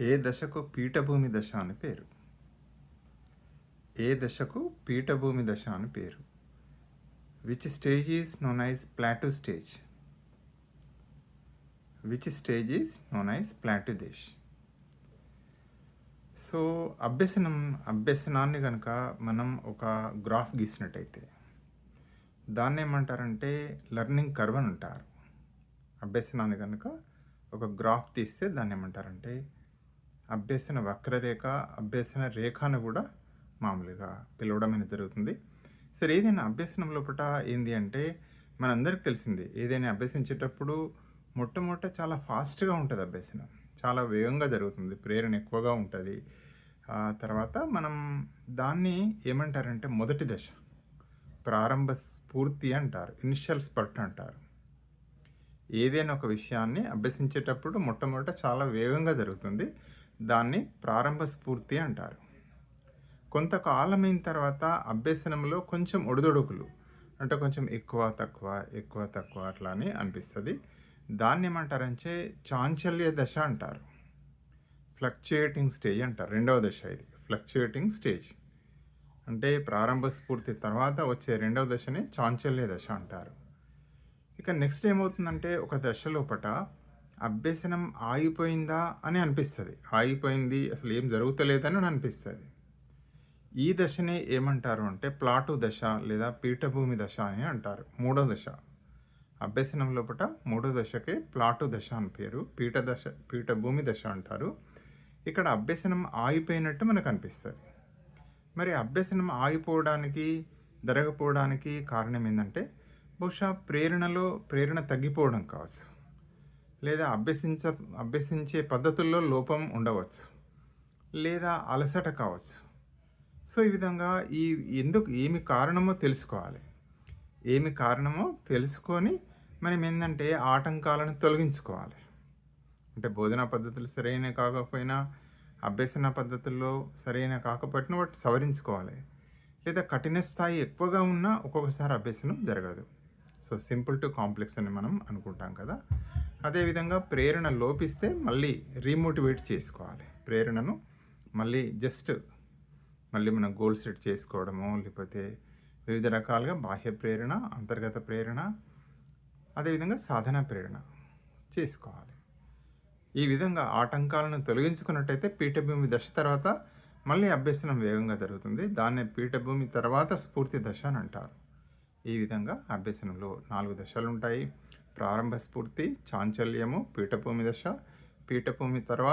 ఏ దశకు పీఠభూమి దశ అని పేరు. ఏ దశకు పీఠభూమి దశ అని పేరు. Which stage is known as plateau stage which stage is known as plateau Desh so అభ్యసనం అభ్యసనాన్ని కనుక మనం ఒక గ్రాఫ్ గీసినట్టయితే దాన్ని ఏమంటారంటే లెర్నింగ్ కర్వ్ అని అంటారు. అభ్యసనాన్ని కనుక ఒక గ్రాఫ్ తీస్తే దాన్ని ఏమంటారంటే అభ్యసన వక్రరేఖ అభ్యసన రేఖను కూడా మామూలుగా పిలవడం అనేది జరుగుతుంది. సరే ఏదైనా అభ్యసనం లోపల ఏంది అంటే మనందరికి తెలిసింది ఏదైనా అభ్యసించేటప్పుడు మొట్టమొదట చాలా ఫాస్ట్గా ఉంటుంది అభ్యసనం. చాలా వేగంగా జరుగుతుంది ప్రేరణ ఎక్కువగా ఉంటుంది. ఆ తర్వాత మనం దాన్ని ఏమంటారంటే మొదటి దశ ప్రారంభ స్ఫూర్తి అంటారు ఇనిషియల్ స్పర్ట్ అంటారు. ఏదైనా ఒక విషయాన్ని అభ్యసించేటప్పుడు మొట్టమొదట చాలా వేగంగా జరుగుతుంది. దాన్ని ప్రారంభ స్ఫూర్తి అంటారు. కొంతకాలమైన అయిన తర్వాత అభ్యసనంలో కొంచెం ఒడిదొడుకులు అంటే కొంచెం ఎక్కువ తక్కువ ఎక్కువ తక్కువ అట్లా అని అనిపిస్తుంది. దాన్ని ఏమంటారంటే చాంచల్య దశ అంటారు. ఫ్లక్చుయేటింగ్ స్టేజ్ అంటారు. రెండవ దశ ఇది ఫ్లక్చుయేటింగ్ స్టేజ్. అంటే ప్రారంభ స్ఫూర్తి తర్వాత వచ్చే రెండవ దశని చాంచల్య దశ అంటారు. ఇక నెక్స్ట్ ఏమవుతుందంటే ఒక దశ లోపట అభ్యసనం ఆగిపోయిందా అని అనిపిస్తుంది. ఆగిపోయింది అసలు ఏం జరుగుతలేదని అనిపిస్తుంది. ఈ దశనే ఏమంటారు అంటే ప్లాటు దశ లేదా పీఠభూమి దశ అని అంటారు. మూడో దశ. అభ్యసనం లోపల మూడో దశకే ప్లాటు దశ అని పేరు. పీఠ దశ పీఠభూమి దశ అంటారు. ఇక్కడ అభ్యసనం ఆగిపోయినట్టు మనకు అనిపిస్తుంది. మరి అభ్యసనం ఆగిపోవడానికి జరగపోవడానికి కారణం ఏంటంటే బహుశా ప్రేరణలో ప్రేరణ తగ్గిపోవడం కావచ్చు. లేదా అభ్యసించ అభ్యసించే పద్ధతుల్లో లోపం ఉండవచ్చు లేదా అలసట కావచ్చు. సో ఈ విధంగా ఈ ఎందుకు ఏమి కారణమో తెలుసుకోవాలి. ఏమి కారణమో తెలుసుకొని మనం ఏంటంటే ఆటంకాలను తొలగించుకోవాలి. అంటే బోధనా పద్ధతులు సరైన కాకపోయినా అభ్యసన పద్ధతుల్లో సరైన కాకపోయినా వాటిని సవరించుకోవాలి. లేదా కఠిన స్థాయి ఎక్కువగా ఉన్నా ఒక్కొక్కసారి అభ్యసనం జరగదు. సో సింపుల్ టు కాంప్లెక్స్ అని మనం అనుకుంటాం కదా. అదేవిధంగా ప్రేరణ లోపిస్తే మళ్ళీ రీమోటివేట్ చేసుకోవాలి. ప్రేరణను మళ్ళీ జస్ట్ మళ్ళీ మనం గోల్ సెట్ చేసుకోవడము లేకపోతే వివిధ రకాలుగా బాహ్య ప్రేరణ అంతర్గత ప్రేరణ అదేవిధంగా సాధన ప్రేరణ చేసుకోవాలి. ఈ విధంగా ఆటంకాలను తొలగించుకున్నట్టయితే పీఠభూమి దశ తర్వాత మళ్ళీ అభ్యసనం వేగంగా జరుగుతుంది. దాన్నే పీఠభూమి తర్వాత స్ఫూర్తి దశ అని అంటారు. ఈ విధంగా అభ్యసనంలో నాలుగు దశలు ఉంటాయి. ప్రారంభ స్ఫూర్తి చాంచల్యము పీఠభూమి దశ. పీఠభూమి తర్వాత